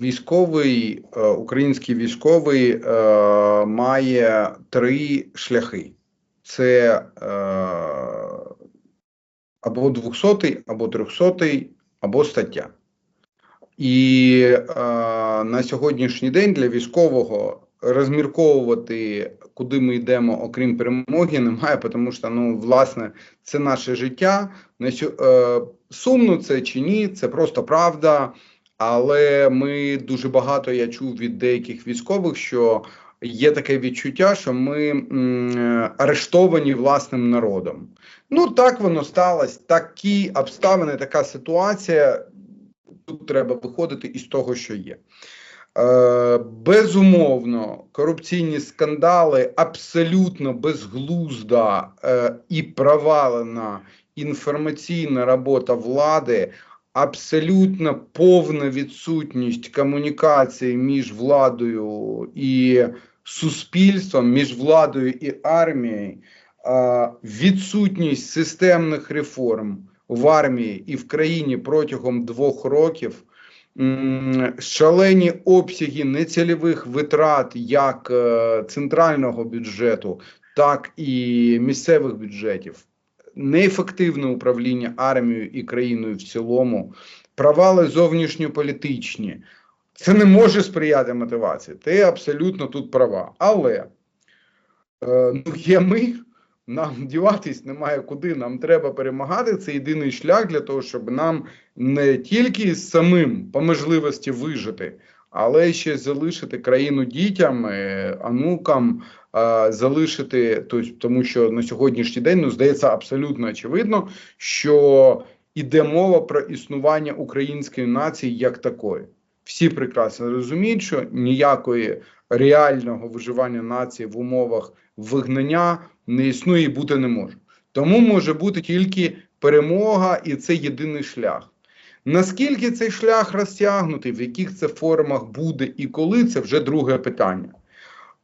Військовий, е, український військовий е, має три шляхи: це е, або 200, або 300, або стаття. І на сьогоднішній день для військового розмірковувати, куди ми йдемо, окрім перемоги, немає, тому що ну, власне, це наше життя. Сумно це чи ні, це просто правда. Але ми дуже багато я чув від деяких військових, що є таке відчуття, що ми м, арештовані власним народом. Ну так воно сталося. Такі обставини, така ситуація. Тут треба виходити із того, що є. Е, безумовно, корупційні скандали абсолютно безглузда е, і провалена інформаційна робота влади, абсолютно повна відсутність комунікації між владою і суспільством, між владою і армією, відсутність системних реформ в армії і в країні протягом двох років. Шалені обсяги нецільових витрат як е, центрального бюджету, так і місцевих бюджетів, неефективне управління армією і країною в цілому, провали зовнішньополітичні. Це не може сприяти мотивації. Ти абсолютно тут права. Але е, ну, є ми, нам діватись немає куди. Нам треба перемагати. Це єдиний шлях для того, щоб нам не тільки самим по можливості вижити, але ще залишити країну дітям, е, онукам, е, залишити, тому що на сьогоднішній день ну здається абсолютно очевидно, що іде мова про існування української нації як такої. Всі прекрасно розуміють, що ніякої реального виживання нації в умовах вигнання не існує і бути не може. Тому може бути тільки перемога, і це єдиний шлях. Наскільки цей шлях розтягнутий, в яких це формах буде і коли, це вже друге питання.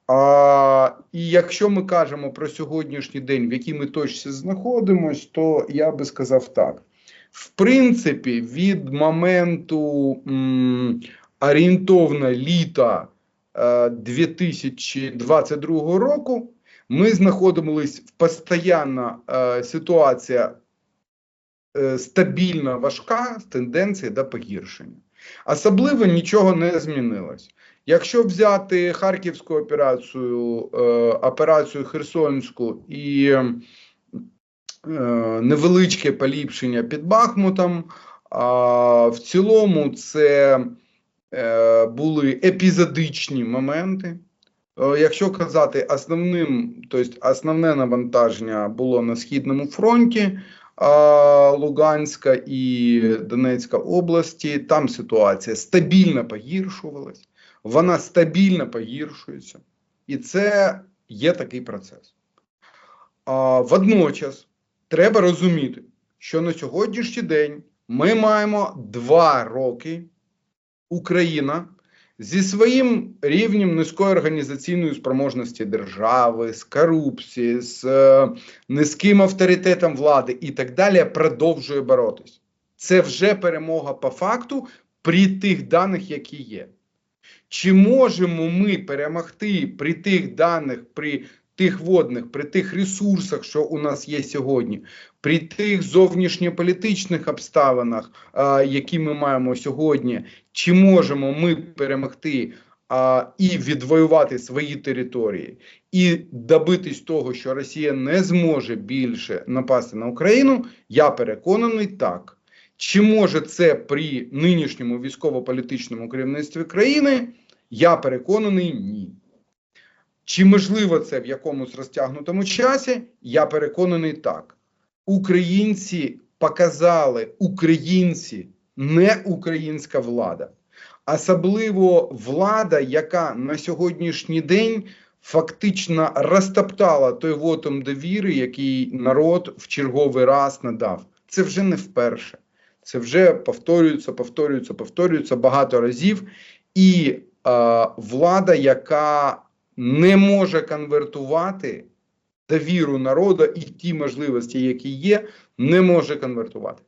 А, і якщо ми кажемо про сьогоднішній день, в якій ми точці знаходимося, то я би сказав так. В принципі, від моменту м, орієнтовно літа е, 2022 року ми знаходились в постійна е, ситуація е, стабільна, важка з тенденцією до погіршення. Особливо нічого не змінилось. Якщо взяти Харківську операцію, е, операцію Херсонську і е, невеличке поліпшення під Бахмутом, а в цілому це були епізодичні моменти. Якщо казати основним, тобто основне навантаження було на східному фронті Луганська і Донецька області, там ситуація стабільно погіршувалась, вона стабільно погіршується, і це є такий процес. Водночас треба розуміти, що на сьогоднішній день ми маємо два роки Україна зі своїм рівнем низької організаційної спроможності держави, з корупції, з е, низьким авторитетом влади і так далі, продовжує боротись. Це вже перемога по факту при тих даних, які є. Чи можемо ми перемогти при тих даних, при тих водних, при тих ресурсах, що у нас є сьогодні, при тих зовнішньополітичних обставинах, які ми маємо сьогодні, чи можемо ми перемогти а, і відвоювати свої території, і добитись того, що Росія не зможе більше напасти на Україну? Я переконаний так. Чи може це при нинішньому військово-політичному керівництві країни? Я переконаний ні. Чи можливо це в якомусь розтягнутому часі? Я переконаний так. Українці показали, українці, не українська влада, особливо влада, яка на сьогоднішній день фактично розтоптала той вотом довіри, який народ в черговий раз надав. Це вже не вперше. Це вже повторюється, повторюється, повторюється багато разів. І е, влада, яка не може конвертувати довіру народу і ті можливості, які є, не може конвертувати.